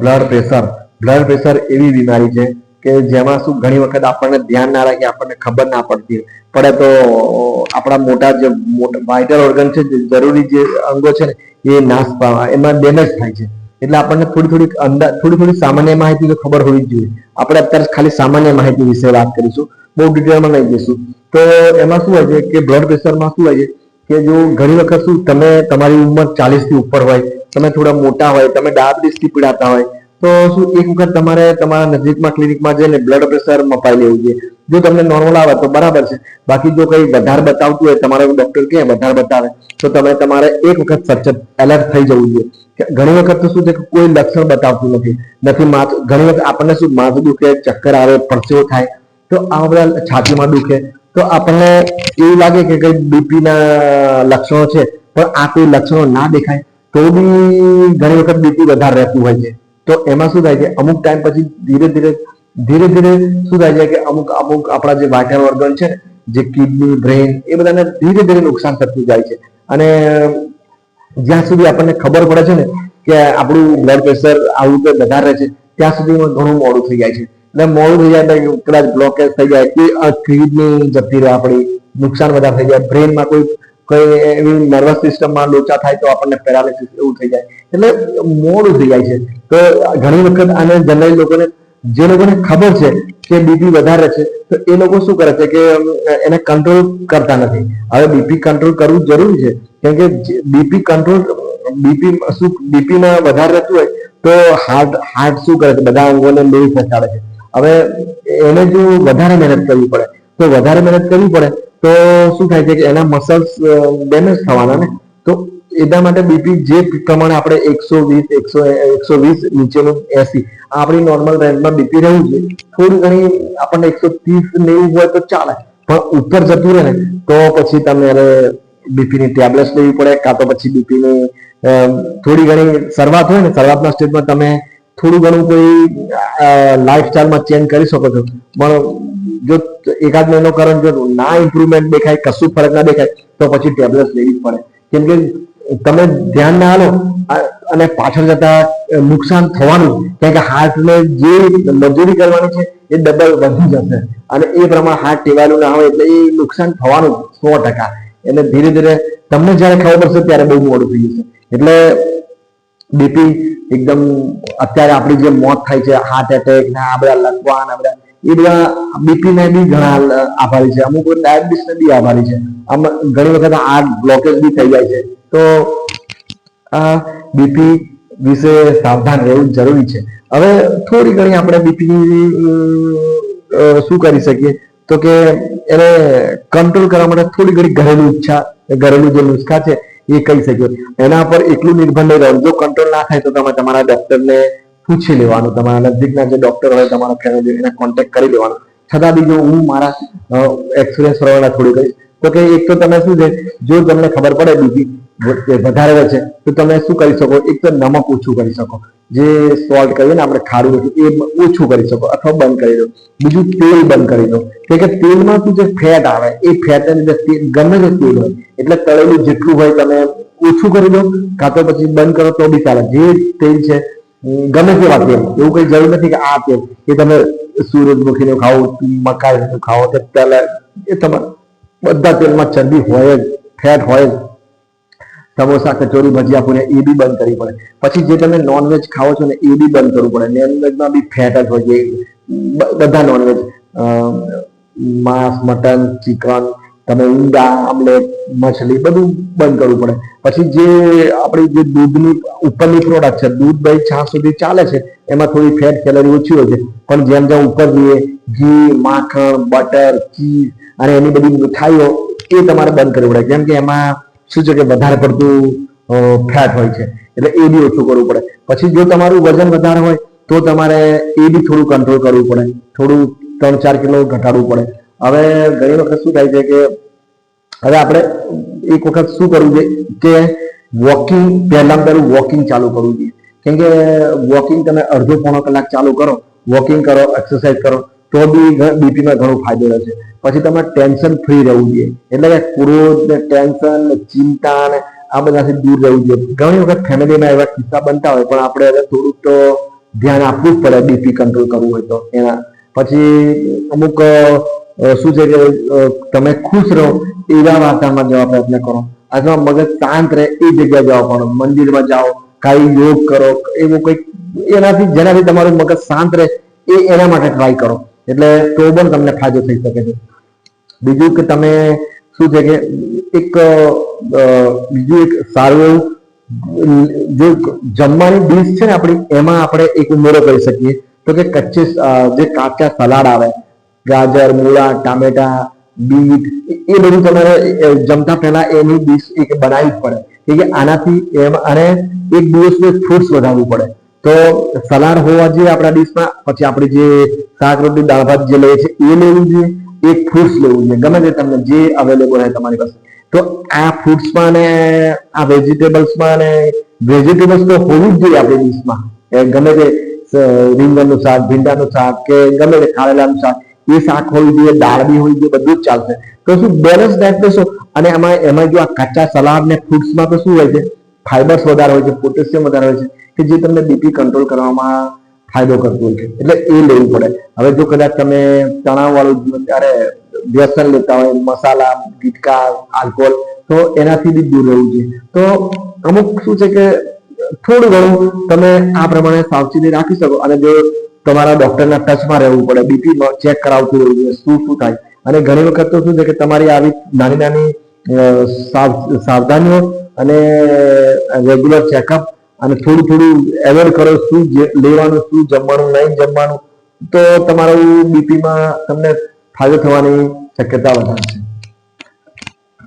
Blood pressure blood pressure એવી બીમારી છે કે જેમાં શું ઘણી વખત આપણને ધ્યાન ના રાખે, આપણને ખબર ના પડતી પડે તો આપણા મોટા જે વાઇટલ ઓર્ગન છે, જે જરૂરી જે અંગો છે ને, એ નાશ પાવા એમાં ડેમેજ થાય છે. એટલે આપણને થોડી થોડી અંદર થોડી થોડી સામાન્ય માહિતી તો ખબર હોવી જ જોઈએ. આપણે અત્યારે ખાલી સામાન્ય માહિતી વિશે વાત કરીશું. બહુ ડિટેલમાં લઈ જઈશું. તો એમાં શું હોય છે કે બ્લડ પ્રેશરમાં શું હોય છે કે જો ઘણી વખત શું, તમે તમારી ઉંમર ચાલીસથી ઉપર હોય તમે થોડા મોટા હોય, તમે ડાયાબિટીસથી પીડાતા હોય, તો શું એક વખત તમારે તમારા નજીકમાં ક્લિનિકમાં જઈને બ્લડ પ્રેશર મપાઈ લેવું જોઈએ. જો તમને નોર્મલ આવે તો બરાબર છે. બાકી જો કંઈ વધારે બતાવતું હોય, તમારે ડોક્ટર કે વધારે બતાવે, તો તમે તમારે એક વખત સચેત એલર્ટ થઈ જવું જોઈએ. ઘણી વખત તો શું છે કે કોઈ લક્ષણ બતાવતું નથી. નથી માથું, ઘણી વખત આપણને શું માથું દુખે, ચક્કર આવે, પરસેવો થાય, તો આ બધા છાતીમાં દુખે. તો આપણને એવું લાગે કે કઈ બીપીના લક્ષણો છે, પણ આ કોઈ લક્ષણો ના દેખાય. તો બી ઘણી વખત બીપી વધારે રહેતું હોય છે. તો એમાં શું થાય છે? અમુક ટાઈમ પછી ધીરે ધીરે ધીરે ધીરે શું થાય છે કે અમુક અમુક આપણા જે વાઇટલ ઓર્ગન છે, જે કિડની બ્રેન એ બધાને ધીરે ધીરે નુકસાન થતું જાય છે. અને જ્યાં સુધી આપણને ખબર પડે છે ને કે આપણું બ્લડ પ્રેશર આવું કે વધારે છે, ત્યાં સુધી ઘણું મોડું થઈ જાય છે. એટલે મોડું થઈ જાય એટલે કદાચ બ્લોકેજ થઈ જાય કે કિડની જતી રહે આપણી, નુકસાન વધારે થઈ જાય. બ્રેનમાં કોઈ કોઈ એવી નર્વસ સિસ્ટમમાં લોચા થાય તો આપણને પેરાલિસિસ એવું થઈ જાય. એટલે મોડું થઈ જાય છે. તો ઘણી વખત આને જનરલી લોકોને, જે લોકોને ખબર છે કે બીપી વધારે છે, તો એ લોકો શું કરે છે કે એને કંટ્રોલ કરતા નથી. હવે બીપી કંટ્રોલ કરવું જરૂરી છે. કેમ કે બીપી કંટ્રોલ બીપી શું બીપીમાં વધારે રહેતું હોય, તો હાર્ટ હાર્ટ શું કરે છે? બધા અંગોને લોહી પહોંચાડે છે. હવે એને જો વધારે મહેનત કરવી પડે તો વધારે મહેનત કરવી પડે. તો શું થાય છે કે એના મસલ્સ ડેમેજ થવાના ને? તો એના માટે બીપી જે પ્રમાણે આપણે એકસો વીસ, એકસો એકસો વીસ નીચેનું એસી આપણી નોર્મલ રેન્જમાં બીપી રહેવું જોઈએ. થોડી ઘણી આપણને એકસો ત્રીસ નેવું હોય તો ચાલે, પણ ઉપર જતું રહે ને, તો પછી તમારે બીપીની ટેબ્લેટ લેવી પડે, કાં તો પછી બીપીની થોડી ઘણી શરૂઆત હોય ને, શરૂઆતના સ્ટેજમાં તમે થોડું ઘણું કોઈ લાઈફસ્ટાઈલમાં ચેન્જ કરી શકો છો. પણ જો એકાદ મહિનો કરો જો ના ઇમ્પ્રુવમેન્ટ દેખાય, કશું ફરક ના દેખાય, તો પછી ટેબ્લેટ લેવી જ પડે. કેમ કે તમે ધ્યાન ના આલો અને પાછળ જતા નુકસાન થવાનું, કારણ કે હાર્ટને જે મજૂરી કરવાની છે, એ ડબલ વધી જશે. અને એ પ્રમાણે હાર્ટ ટેવાયેલું ના હોય એટલે એ નુકસાન થવાનું સો ટકા. એટલે ધીરે ધીરે તમને જ્યારે ખબર પડશે, ત્યારે બહુ મોડું થઈ જશે. એટલે બીપી એકદમ અત્યારે આપણી જે મોત થાય છે હાર્ટ એટેક ને આ બધા લકવા ને આ બધા, એ બધા બીપી ને બી ઘણા આભારી છે. અમુક ડાયાબિટીસ ને બી આભારી છે. આમ ઘણી વખત હાર્ટ બ્લોકેજ બી થઈ જાય છે. તો, આ બીપી વિશે સાવધાન રહેવું જરૂરી છે. હવે થોડી ઘણી આપણે બીપી શું કરી શકીએ? તો કે એને કંટ્રોલ કરવા માટે થોડી ઘણી ઘરેલું ઈચ્છા, ઘરેલું જે નુસ્ખા છે એ કહી શકીએ. એના પર એટલું નિર્ભર નહીં રહેવાનું. જો કંટ્રોલ ના થાય તો તમે તમારા ડોક્ટરને પૂછી લેવાનું. તમારા નજીકના જે ડોક્ટર હોય, તમારા ફેમિલી એને કોન્ટેક્ટ કરી લેવાનો. છતાં બી જો હું મારા એક્સપિરિયન્સ પ્રમાણે થોડી કહીશ, તો કે એક તો તમે શું છે, જો તમને ખબર પડે બીજી વધારે છે, તો તમે શું કરી શકો? એક તો નમક ઓછું કરી શકો. જે સોલ્ટ કહીએ ને આપણે ખાડું ઓછું એ ઓછું કરી શકો અથવા બંધ કરી દો. બીજું તેલ બંધ કરી દો. કે કે તેલમાં શું જે ફેટ આવે, એ ફેટ લીધે ગમે તે તેલ હોય. એટલે તળેલું જેટલું હોય તમે ઓછું કરી દો, કાં તો પછી બંધ કરો તો બી ચાલે જે તેલ છે ગમે તેવા તેલ. એવું કઈ જરૂર નથી કે આ તેલ. એ તમે સૂરજમુખીનું ખાઓ, મકાઈનું ખાઓ, તો તેલ એ તમારે બધા તેલમાં ચરબી હોય જ ફેટ હોય જ. સમોસા કચોરી ભજીયા પૂરે એ બી બંધ કરવી પડે. પછી જે તમે નોનવેજ ખાઓ છો ને એ બી બંધ કરવું પડે. નોનવેજમાં બી ફેટ જ હોય છે. બધા નોનવેજ માંસ, મટન, ચિકન, તમે ઈંડા આમલેટ મછલી બધું બંધ કરવું પડે. પછી જે આપણી જે દૂધની ઉપરની પ્રોડક્ટ છે, દૂધ દહીં, છાશ સુધી ચાલે છે, એમાં થોડી ફેટ કેલરી ઓછી હોય છે. પણ જેમ જેમ ઉપર જઈએ, ઘી, માખણ બટર ચીઝ અને એની બધી મીઠાઈઓ એ તમારે બંધ કરવી પડે. કેમ કે એમાં શું છે કે વધારે પડતું ફેટ હોય છે. એટલે એ બી ઓછું કરવું પડે. પછી જો તમારું વજન વધારે હોય, તો તમારે એ બી થોડું કંટ્રોલ કરવું પડે. થોડું ત્રણ ચાર કિલો ઘટાડવું પડે. હવે ઘણી વખત શું થાય છે કે, હવે આપણે એક વખત શું કરવું જોઈએ કે વોકિંગ પહેલાં પહેલું વોકિંગ ચાલુ કરવું જોઈએ. કેમ કે વોકિંગ તમે અડધો પોણો કલાક ચાલુ કરો વોકિંગ કરો એક્સરસાઇઝ કરો. તો બી બીપીમાં ઘણો ફાયદો રહેશે. પછી તમારે ટેન્શન ફ્રી રહેવું જોઈએ. એટલે કે ક્રોધ ને ટેન્શન ને ચિંતા ને આ બધાથી દૂર રહેવું જોઈએ. ઘણી વખત ફેમિલીમાં એવા કિસ્સા બનતા હોય, પણ આપણે હવે થોડુંક તો ધ્યાન આપવું જ પડે બીપી કંટ્રોલ કરવું હોય તો. એના, પછી અમુક શું છે કે તમે ખુશ રહો એવા વાતાવરણમાં જવા પ્રયત્ન કરો. અથવા મગજ શાંત રહે એ જગ્યાએ જવા પડો મંદિરમાં જાઓ, કાંઈ યોગ કરો, એવું કંઈક, એનાથી, જેનાથી તમારું મગજ શાંત રહે એ એના માટે ટ્રાય કરો. એટલે તો પણ તમને ફાયદો થઈ શકે છે. બીજું કે તમે શું છે કે એક બીજું એક સારું એવું, જો જમવાની ડીશ છે ને આપણી, એમાં આપણે એક ઉમેરો કરી શકીએ. તો કે કચ્છે જે કાચા સલાડ આવે, ગાજર, મૂળા, ટામેટા, બીટ, એ- બધું તમારે જમતા પહેલા એની ડીશ એક બનાવવી જ પડે. કે કે આનાથી એમ, અને એક દિવસનું ફ્રૂટ્સ વધારવું પડે. તો સલાડ હોવા જોઈએ આપણા ડીશમાં, પછી આપણી જે શાક રોટલી, દાળ ભાત જે લઈએ છીએ, એ લેવું જોઈએ એક ફ્રૂટ્સ લેવું જોઈએ, ગમે તે તમને જે અવેલેબલ હોય તમારી પાસે. તો આ ફ્રૂટ્સમાં ને આ વેજીટેબલ્સમાં ને વેજીટેબલ્સ તો હોવું જ જોઈએ આપણી ડીશમાં. એ ગમે તે રીંગણનું શાક, ભીંડાનું શાક કે ગમે તે ખારેલાનું શાક, એ શાક હોવી જોઈએ, દાળ બી હોવી જોઈએ, બધું જ ચાલશે. તો શું બેલેન્સ ડાયટ તો અને એમાં એમાં જો આ કાચા સલાડ ને ફ્રૂટ્સમાં તો શું હોય છે? ફાઈબર્સ વધારે હોય છે પોટેશિયમ વધારે હોય છે. કે જે તમને બીપી કંટ્રોલ કરવામાં ફાયદો કરતું હોય એટલે એ લેવું પડે. હવે જો કદાચ તમે તણાવ વાળું જીવન ત્યારે વ્યસન લેતા હોય, મસાલા, ગુટકા, આલ્કોહોલ, તો એનાથી બી દૂર રહેવું જોઈએ. તો અમુક શું છે કે થોડું ઘણું તમે આ પ્રમાણે સાવચેતી રાખી શકો અને જો તમારા ડોક્ટરના ટચમાં રહેવું પડે બીપી ચેક કરાવતું રહેવું જોઈએ શું શું થાય. અને ઘણી વખત તો શું છે કે તમારી આવી નાની નાની સાવધાનીઓ અને રેગ્યુલર ચેકઅપ અને થોડું થોડું એવોર્ડ કરો શું લેવાનું, શું જમવાનું, નહીં જમવાનું, તો તમારું બીપીમાં તમને ફાયદો થવાની શક્યતા વધારે છે.